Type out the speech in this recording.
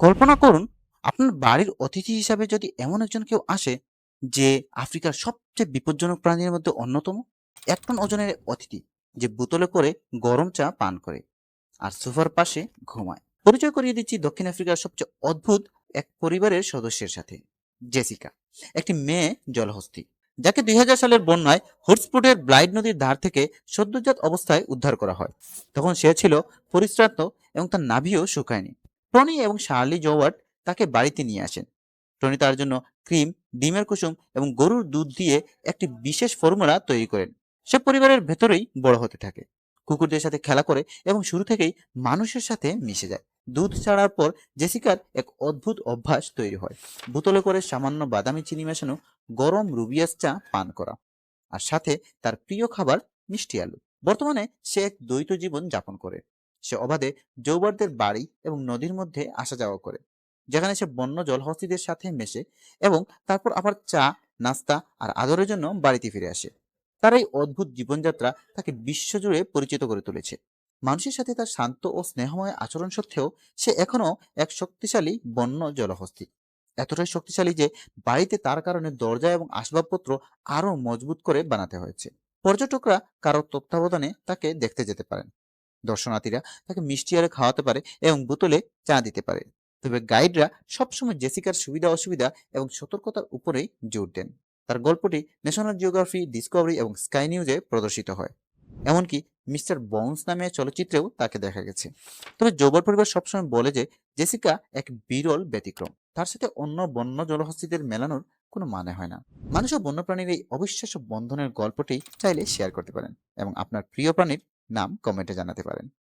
কল্পনা করুন, আপনার বাড়ির অতিথি হিসাবে যদি এমন একজন কেউ আসে, যে আফ্রিকার সবচেয়ে বিপজ্জনক প্রাণীর মধ্যে অন্যতম এক টন ওজনের অতিথি, যে বোতলে করে গরম চা পান করে, আর সোফার পাশে ঘুমায়। পরিচয় করিয়ে দিচ্ছি দক্ষিণ আফ্রিকার সবচেয়ে অদ্ভুত এক পরিবারের সদস্যের সাথে, জেসিকা, একটি মেয়ে জলহস্তি, যাকে দুই হাজার সালের বন্যায় হুটস্পুটের ব্লাইড নদীর ধার থেকে সদ্যজাত অবস্থায় উদ্ধার করা হয়। তখন সে ছিল পরিশ্রান্ত এবং তার নাভিও শুকায়নি। টনি এবং শার্লি জোয়ার্ড তাকে বাড়িতে নিয়ে আসেন। টনি তার জন্য ক্রিম, ডিমের কুসুম এবং গরুর দুধ দিয়ে একটি বিশেষ ফর্মুলা তৈরি করেন। সে পরিবারের ভেতরেই বড় হতে থাকে। কুকুরদের সাথে খেলা করে এবং শুরু থেকেই মানুষের সাথে মিশে যায়। দুধ ছাড়ার পর জেসিকার এক অদ্ভুত অভ্যাস তৈরি হয়। বোতলে করে সামান্য বাদামি চিনি মেশানো গরম রুবিয়াস চা পান করা আর সাথে তার প্রিয় খাবার মিষ্টি আলু। বর্তমানে সে এক দ্বৈত জীবন যাপন করে। সে অবাধে জৌবারদের বাড়ি এবং নদীর মধ্যে আসা যাওয়া করে। যেখানে সে বন্য জলহস্তিদের সাথে মেশে এবং তারপর আবার চা, নাস্তা আর আদরের জন্য বাড়িতে ফিরে আসে। তার এই অদ্ভুত জীবনযাত্রা তাকে বিশ্বজুড়ে পরিচিত করে তুলেছে। মানুষের সাথে তার শান্ত ও স্নেহময় আচরণ সত্ত্বেও সে এখনও এক শক্তিশালী বন্য জলহস্তি। এতটাই শক্তিশালী যে বাড়িতে তার কারণে দরজা এবং আসবাবপত্র আরও মজবুত করে বানাতে হয়েছে। পর্যটকরা কারও তত্ত্বাবধানে তাকে দেখতে যেতে পারেন। দর্শনার্থীরা তাকে মিষ্টি আরে খাওয়াতে পারে এবং বোতলে চা দিতে পারে। তবে গাইডরা সবসময় জেসিকার সুবিধা অসুবিধা এবং সতর্কতার উপরেই জোর দেন। তার গল্পটি ন্যাশনাল জিওগ্রাফি ডিসকভারি এবং স্কাই নিউজে প্রদর্শিত হয়। এমনকি মিস্টার বন্স নামে চলচ্চিত্রেও তাকে দেখা গেছে। তবে জোবার পরিবার সবসময় বলে যে, জেসিকা এক বিরল ব্যতিক্রম। তার সাথে অন্য বন্য জলহস্তিদের মেলানোর কোনো মানে হয় না। মানুষ ও বন্যপ্রাণীর এই অবিশ্বাস্য বন্ধনের গল্পটি চাইলে শেয়ার করতে পারেন এবং আপনার প্রিয় প্রাণীর নাম কমেন্টে জানাতে পারেন।